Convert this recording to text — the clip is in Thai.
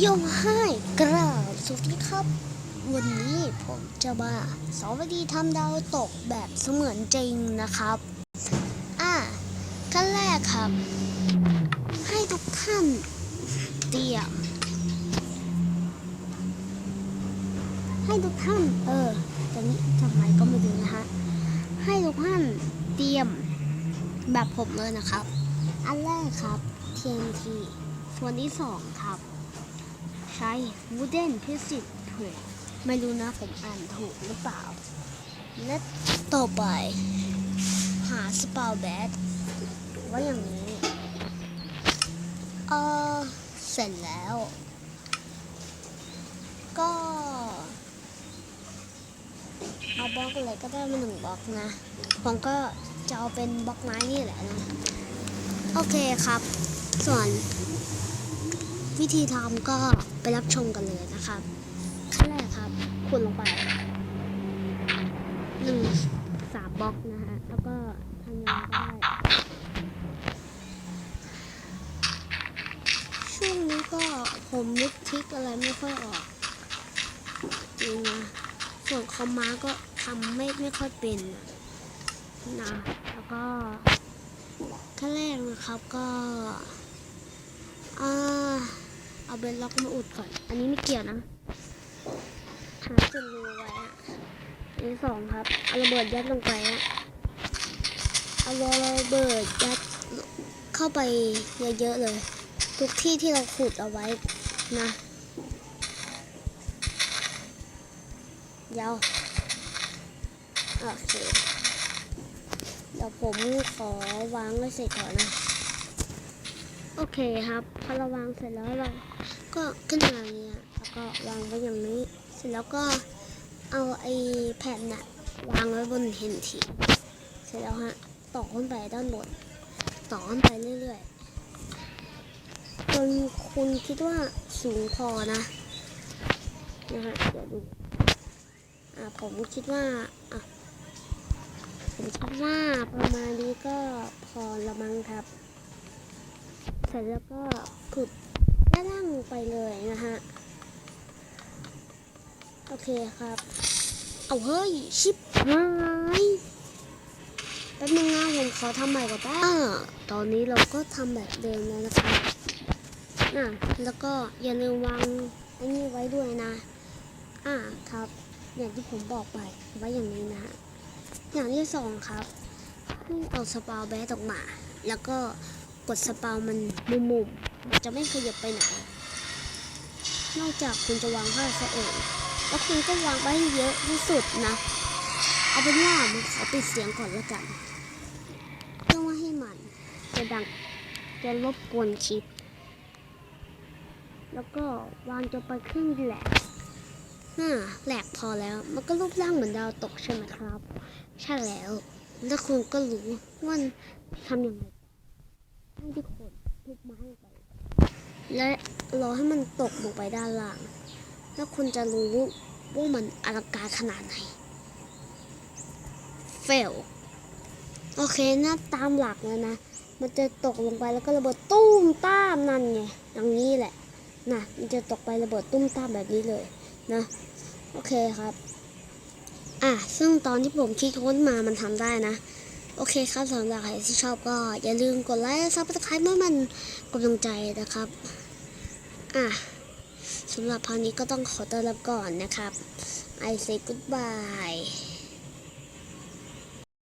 โยให้กราบสวัสดีครับ วันนี้ผมจะมาสอนวิธีทำดาวตกแบบเสมือนจริงนะครับ อะขั้นแรกครับ ให้ทุกท่านเตรียม ให้ทุกท่าน เออตอนนี้ทำไมก็ไม่รู้นะฮะ ให้ทุกท่านเตรียมแบบผมเลยนะครับ อันแรกครับ TNT ส่วนที่สองครับ ใช้ wooden physics plate ไม่รู้นะผมอ่านถูกหรือเปล่า และต่อไป หา spell bed ว่าอย่างนี้ เออเสร็จแล้ว ก็ เอาบล็อกอะไรก็ได้มาหนึ่งบล็อกนะ ผมก็จะเอาเป็นบล็อกไม้นี่แหละนะ โอเคครับ ส่วน วิธีทำก็ไปรับชมกันเลยนะครับ ขั้นแรกครับขุดลงไปหนึ่งสามบล็อกนะฮะ แล้วก็ทำยังไงก็ได้ช่วงนี้ก็ผมนึกทิกอะไรไม่ค่อยออกจริงนะส่วนคอมมาก็ทำไม่ไม่ค่อยเป็นนะแล้วก็ขั้นแรกนะครับก็อ่า เอาเบนล็อกมาอุดก่อน อันนี้ไม่เกี่ยวนะหาจุดรูไว้อะอันที่สองครับเอาระเบิดยัดลงไปอะเอาระเบิดยัดเข้าไปเยอะๆเลย ทุกที่ที่เราขุดเอาไว้นะเดี๋ยวโอเคเดี๋ยวผมขอวางไว้เสร็จก่อนนะ โอเคครับ พอเราวางเสร็จแล้วเรา ก็ขึ้นมาอย่างเงี้ยแล้วก็วางไว้อย่างนี้ เสร็จแล้วก็เอาไอ้แผ่นน่ะวางไว้บนเฮนทีเสร็จแล้วฮะต่อขึ้นไปด้านบน ต่อขึ้นไปเรื่อยๆจนคุณคิดว่าสูงพอนะนะฮะเดี๋ยวดูอ่าผมคิดว่าอะผมคิดว่าประมาณนี้ก็พอละมั้งครับ เสร็จแล้วก็ขุด ด้านล่างไปเลยนะฮะ โอเคครับ เอาเฮ้ย ชิปหายแป๊บนึงนะผมขอทำใหม่ก่อนแป๊บอ่าตอนนี้เราก็ทำแบบเดิมแล้วนะครับอะแล้วก็อย่าลืมวางอ้นี่ไว้ด้วยนะ อ่าครับ อย่างที่ผมบอกไปไว้อย่างนี้นะฮะ อย่างที่สองครับเอาสปาวแบสออกมา แล้วก็กดสปาวมันมุมๆ จะไม่ขยับไปไหน นอกจากคุณจะวางผ้าซะเองแล้วคุณก็วางไว้ให้เยอะที่สุดนะ เอาเป็นว่ามันขอปิดเสียงก่อนแล้วกันเพื่อว่าให้มันจะดังจะรบกวนคลิป แล้วก็วางจนไปครึ่งแหละน่าแหลกพอแล้ว มันก็รูปร่างเหมือนดาวตกใช่ไหมครับ ใช่แล้ว แล้วคุณก็รู้ว่าทำยังไงให้ทุกคนทุบไม้ไป รอให้มันตกลงไปด้านล่าง แล้วคุณจะรู้ว่ามันอลังการขนาดไหน เฟล โอเคนะตามหลักเลยนะ มันจะตกลงไปแล้วก็ระเบิดตุ้มต้ามนั่นไงอย่างนี้แหละ นะ มันจะตกไประเบิดตุ้มต้ามแบบนี้เลยนะ โอเคครับ อะ ซึ่งตอนที่ผมคิดค้นมามันทำได้นะโอเคครับสำหรับใครที่ชอบก็อย่าลืมกดไลค์ซับสไครต์เมื่อมันกำลังใจนะครับ อะสำหรับพานี้ก็ต้องขอตัวลาก่อนนะครับ I say goodbye